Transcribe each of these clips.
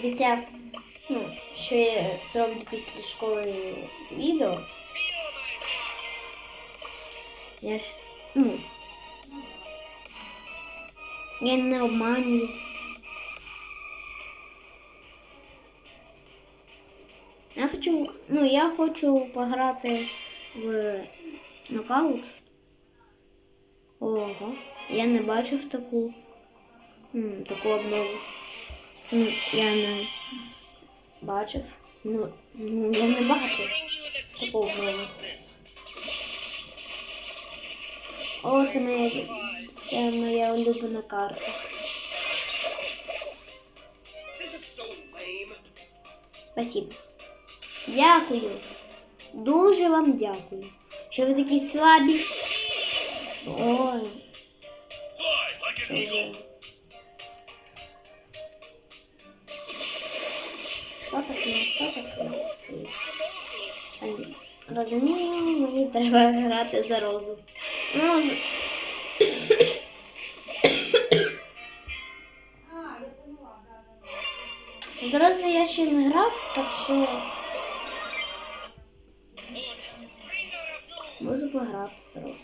обіцяв, ну, що я зроблю після школи відео. Я ж, ну, я не обманюю. Я хочу, ну, я хочу пограти в нокаут. Ого, я не бачив таку, м, таку обнову. Ну, я не бачив. Ну, ну я не бачив таку обнову. О, це моя, це моя улюблена карта. Спасибо. Дякую. Дуже вам дякую. Що ви такі слабі. Ой, що вже. Таке стоїть? Та ні. Розумію, мені треба грати за розу. Ну, з- з я ще не грав, так що можу пограти з розу.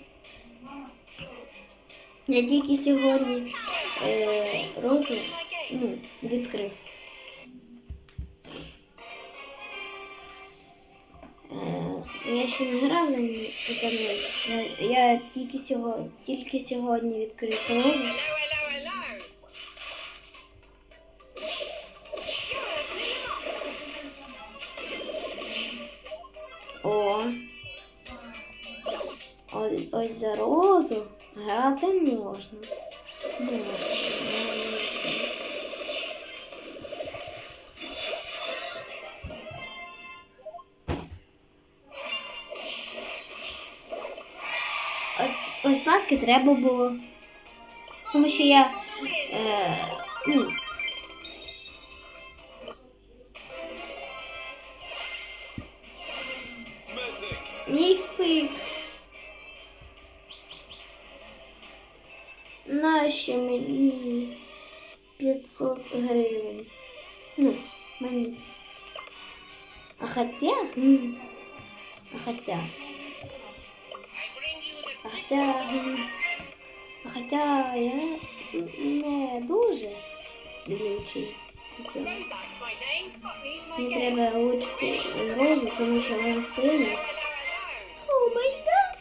Я тільки сьогодні е, розу ну, відкрив. Я ще не грав за нею. Я, тільки, сьогодні, тільки сьогодні відкрив розу. О. Ось, ось за розу грати можна. Можна. Ось так і треба було. Тому що я. Е, ну, Мій фик. Нащо мені 500 гривень? Ну, мені. А хотя? А хотя? I bring you the А хотя. хотя я не дуже злючий. Мені треба влучити розу, тому що вона сильна. О май гад!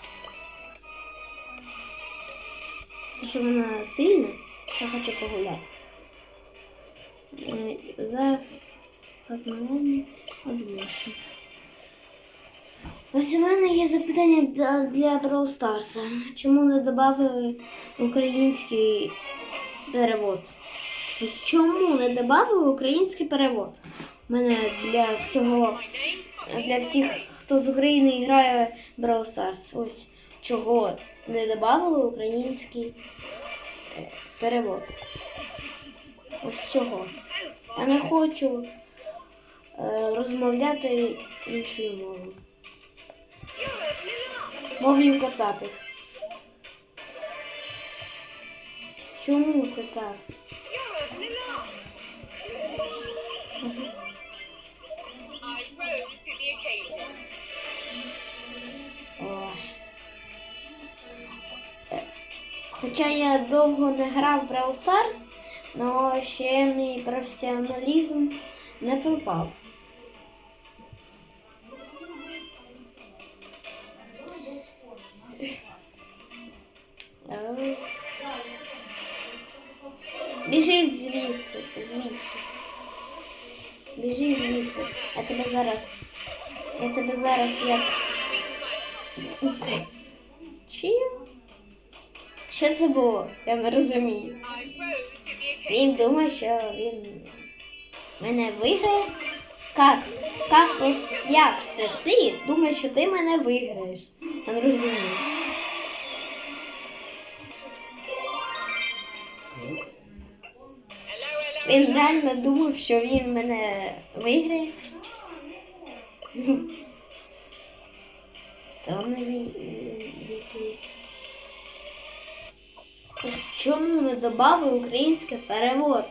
Тому що вона сильна, я хочу погуляти. Е, Зараз так мене одмішу. Ось у мене є запитання для, Brawl Stars. Чому не додали український перевод? Ось чому не додали український перевод? У мене для всього для всіх, хто з України грає Brawl Stars. Ось чого не додали український е, перевод. Ось чого. Я не хочу е, розмовляти іншою мовою. Мовою кацапів. Чому це так? Е, Хоча я довго не грав в Brawl Stars, але ще мій професіоналізм не пропав. Біжіть звідси, звідси. Біжи звідси. Я тебе зараз. Я тебе зараз як. Чи? Що це було? Я не розумію. Він думає, що він мене виграє. Как? Как? Як це ти думаєш, що ти мене виграєш? Я не розумію. Він реально думав, що він мене виграє. Странний він якийсь. Чому не додали український перевод?